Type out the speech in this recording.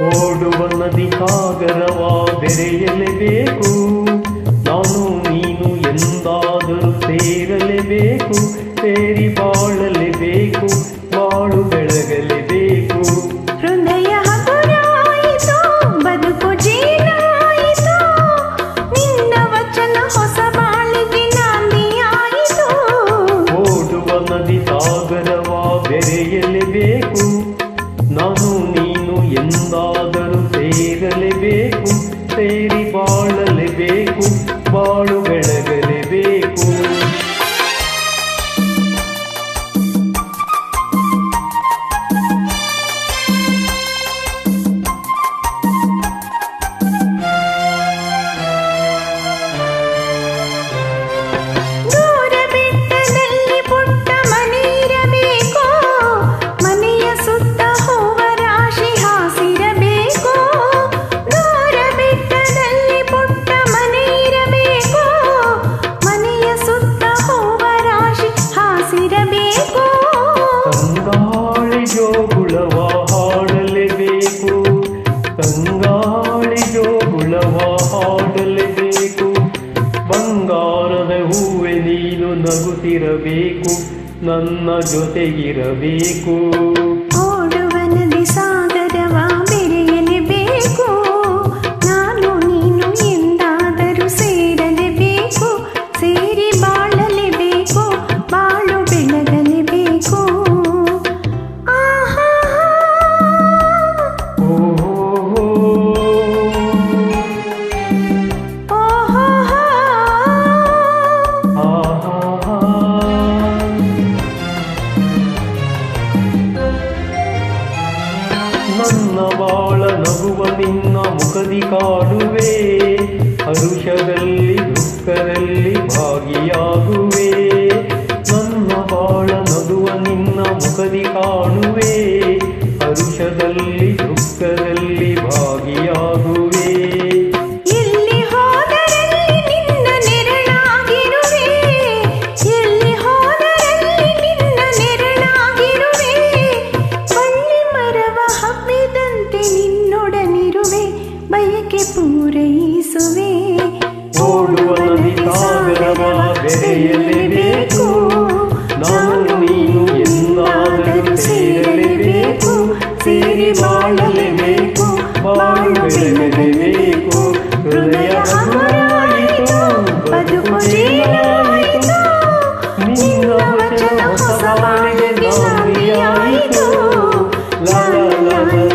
ನದಿ ಸಾಗರವ ಬೆರೆಯಲೇಬೇಕು ನಾನು ನೀನು ಎಂದಾದರೂ ಸೇರಲೇಬೇಕು. ಸೇರಿ ಬಾಳಲೇಬೇಕು ಬಾಳು ಬೆಳಗಲೇಬೇಕು. ಹೃದಯ ಬದುಕು ಜೀನಾಯಿತು ನಿನ್ನ ವಚನ ಹೊಸ ಬಾಳಿಗೆ ನಾಂದಿಯಾಯಿತು. ಓಡುವ ನದಿ ಸಾಗರವ ಬೆರೆಯಲೇಬೇಕು ನಾನು ನೀನು ಎಂದಾದರೂ ನಗುತ್ತಿರಬೇಕು ನನ್ನ ಜೊತೆಗಿರಬೇಕು. ನನ್ನ ಬಾಳ ನಗುವ ನಿನ್ನ ಮುಖದಿ ಕಾಡುವೆ ಹರುಷದಲ್ಲಿ ದುಃಖದಲ್ಲಿ ಭಾಗಿಯಾಗುವೆ. ನನ್ನ ಬಾಳ ನಗುವ ನಿನ್ನ ಮುಖದಿ ಕಾಣುವೆ ಹರುಷದಲ್ಲಿ ದುಃಖದಲ್ಲಿ ಭಾಗಿಯಾಗುವೆ. ಪೂರೈಸುವೆ ಓಡುವ ನದಿ ಸಾಗರವ ಬೆರೆಯಲೇಬೇಕು ನಾನು ನೀನು ಎಂದಾದರೂ ಸೇರಲೇಬೇಕು ಸೇರಿ ಬಾಳಲೇಬೇಕು ಬಾಳು ಬೆಳೆಯಲೇಬೇಕು ಹೃದಯ ಬದುಕು ಜೀವನಾಯಿತು ನಿನ್ನ ವಚನ ಹೊಸ ಬಾಳಿಗೆ ನಾವಿಯಾಯಿತು ಲಾಲ ಲಾಲ